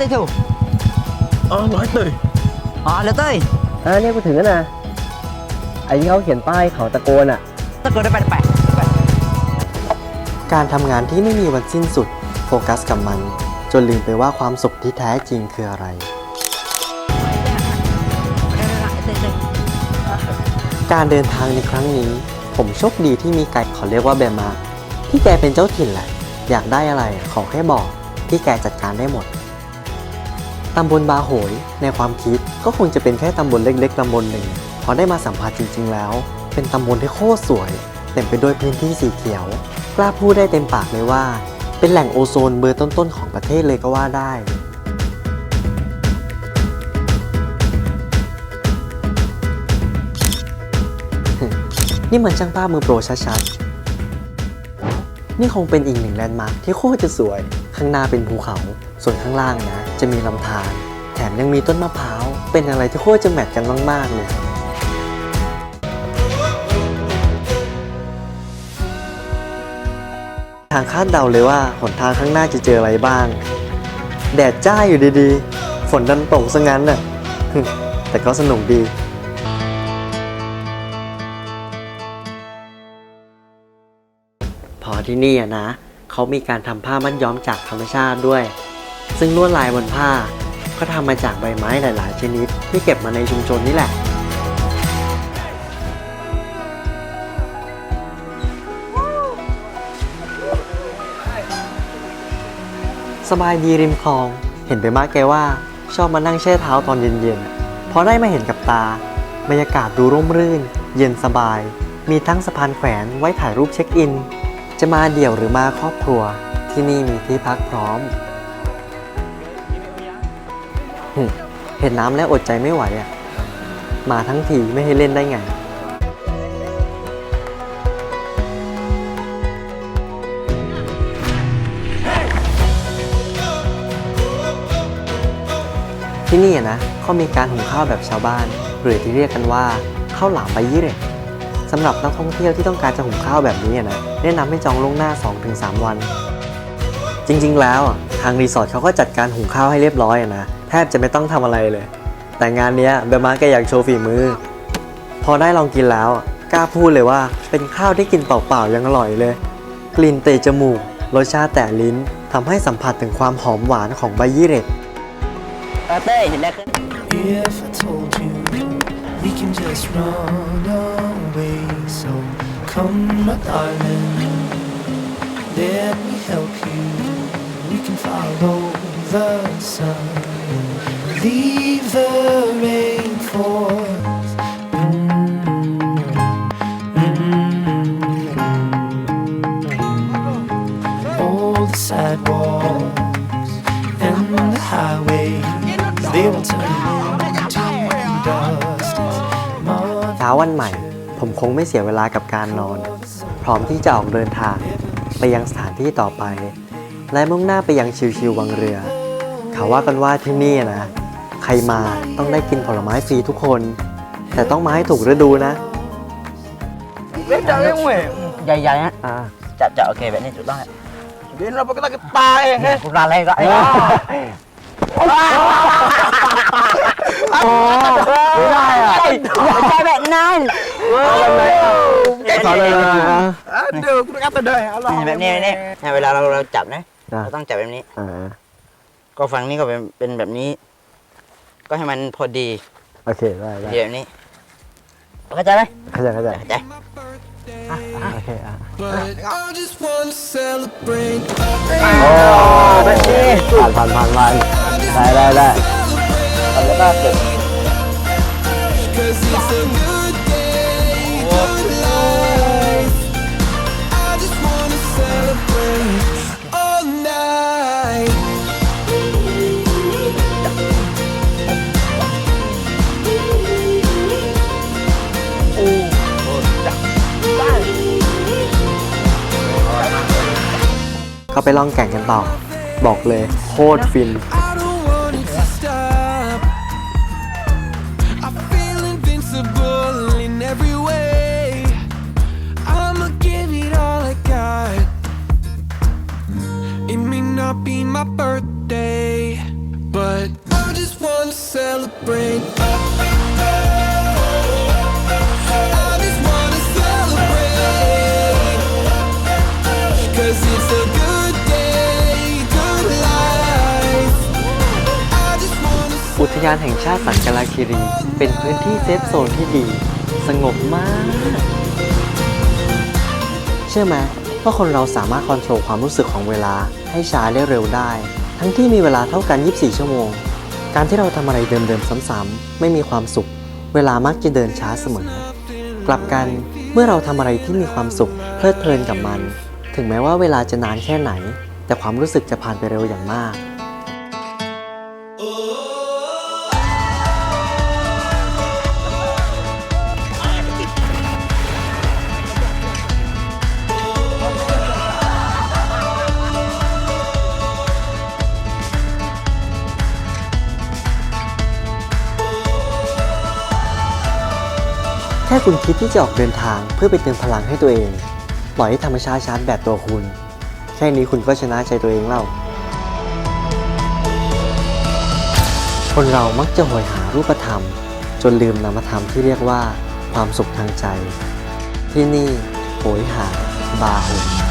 tới thủ อ๋อร้อยตื่น Ờ là tới อ่าเนี่ยกูถึงแล้วนะไอ้ที่เขาเขียนป้ายเขาตะโกนอะ Tất cả nó bạch bạch การทำงานที่ไม่มีวันสิ้นสุด โฟกัสกับมัน จนลืมไปว่าความสุขที่แท้จริงคืออะไร การเดินทางในครั้งนี้ ผมโชคดีที่มีไกด์เขาเรียกว่าแบมาที่แกเป็นเจ้าถิ่นแหละ อยากได้อะไรขอแค่บอก ที่แกจัดการได้หมด ตำบลบาโหย ในความคิดก็คงจะเป็นแค่ตำบลเล็กๆตำบลหนึ่งพอได้มาสัมผัสจริงๆแล้ว เป็นตำบลที่โคตรสวย เต็มไปด้วยพื้นที่สีเขียว กล้าพูดได้เต็มปากเลยว่า เป็นแหล่งโอโซนเบอร์ต้นๆของประเทศเลยก็ว่าได้นี่มันช่างภาพมือโปรชัดๆ นี่คงเป็นอีกหนึ่งแลนด์มาร์คที่โคตรจะสวย ข้างหน้าเป็นภูเขา ส่วนข้างล่างนะ จะมีลำธารแถมยังมีต้นมะพร้าว เป็นอะไรที่โคตรจะแมทกันมากๆเลยทางคาดเดาเลยว่าหนทางข้างหน้าจะเจออะไรบ้าง แดดจ้าอยู่ดีๆ ฝนดันตกซะงั้นน่ะ แต่ก็สนุกดีพอที่นี่อะนะ เขามีการทำผ้ามัดย้อมจากธรรมชาติด้วย ซึ่งลวดลายบนผ้า ก็ทำมาจากใบไม้หลาย ๆ ชนิด ที่เก็บมาในชุมชนนี่แหละสบายดีริมคลอง เห็นไปมากแกว่า ชอบมานั่งแช่เท้าตอนเย็นๆ พอได้มาเห็นกับตา บรรยากาศดูร่มรื่น เย็นสบาย มีทั้งสะพานแขวนไว้ถ่ายรูปเช็คอิน จะมาเดี่ยวหรือมาครอบครัว ที่นี่มีที่พักพร้อม เห็นน้ำแล้วอดใจไม่ไหวอะ มาทั้งทีไม่ให้เล่นได้ไง ที่นี่อะนะเขามีการหุงข้าวแบบชาวบ้าน หรือที่เรียกกันว่าข้าวหลามใบยี่เหร็ดสำหรับนักท่องเที่ยวที่ต้องการจะหุงข้าวแบบนี้อะนะแนะนำให้จองล่วงหน้า 2-3 วัน จริงๆ แล้วอะทางรีสอร์ทเขาก็จัดการหุงข้าวให้เรียบร้อยอะนะ แทบจะไม่ต้องทำอะไรเลย แต่งานนี้เบลมาแกอยากโชว์ฝีมือ พอได้ลองกินแล้ว กล้าพูดเลยว่าเป็นข้าวที่กินเปล่าๆยังอร่อยเลย กลิ่นเตะจมูก รสชาติแตะลิ้นทำให้สัมผัสถึงความหอมหวานของใบยี่เหร็ด Ờ tê thì đã If I told you we can just run away, so come, my darling, let me help you. We can follow the sun, leave the rain for. sidewalks and the highways, they will turn to dust. เช้าวันใหม่ ผมคงไม่เสียเวลากับการนอน พร้อมที่จะออกเดินทาง ไปยังสถานที่ต่อไป และมุ่งหน้าไปยังชิวๆวังเรือ เขาว่ากันว่าที่นี่นะ ใครมาต้องได้กินผลไม้ฟรีทุกคน แต่ต้องมาให้ถูกฤดูนะ Dài dài á อ่า Chà chà ok vậy nên chúng ta Đến là cái cái tai hết Cũng ra lên gọi Chạy bạn này สอนเลยนะอ่า À, đều cũng cắt từ đây alo แบบนี้แบบนี้เวลาเราเราจับนะอ่าเราต้องจับแบบนี้ อ่า ก็ฝั่งนี้ก็เป็นเป็นแบบนี้ ก็ให้มันพอดีโอเคได้ได้ดีแบบนี้เข้าใจไหมเข้าใจเข้าใจเข้าใจ โอเคอะ But I just wanna celebrate. แบบนี้ผ่านผ่านผ่านผ่านได้ได้ได้ แล้วก็เก็บ เขาไปล่องแก่งกันต่อ บอกเลยโคตรฟิน It may not be my birthday, but I just wanna celebrate. การแห่งชาติสันกาลาคิรี เป็นพื้นที่เซฟโซนที่ดี สงบมาก เชื่อไหมว่าคนเราสามารถคอนโทรลความรู้สึกของเวลาให้ช้าได้เร็วได้ ทั้งที่มีเวลาเท่ากัน 24 ชั่วโมง การที่เราทำอะไรเดิมๆซ้ำๆไม่มีความสุข เวลามักจะเดินช้าเสมอ กลับกันเมื่อเราทำอะไรที่มีความสุขเพลิดเพลินกับมัน ถึงแม้ว่าเวลาจะนานแค่ไหน แต่ความรู้สึกจะผ่านไปเร็วอย่างมาก ค่คุณคิดที่จะออกเดินทางเพื่อไปเติมพลังให้ตัวเอง ปล่อยให้ธรรมชาติชาร์จแบตตัวคุณ แค่นี้คุณก็ชนะใจตัวเองแล้วคนเรามักจะโหยหารูปธรรม จนลืมนามธรรมที่เรียกว่าความสุขทางใจ ที่นี่โหยหาบาร์โฮ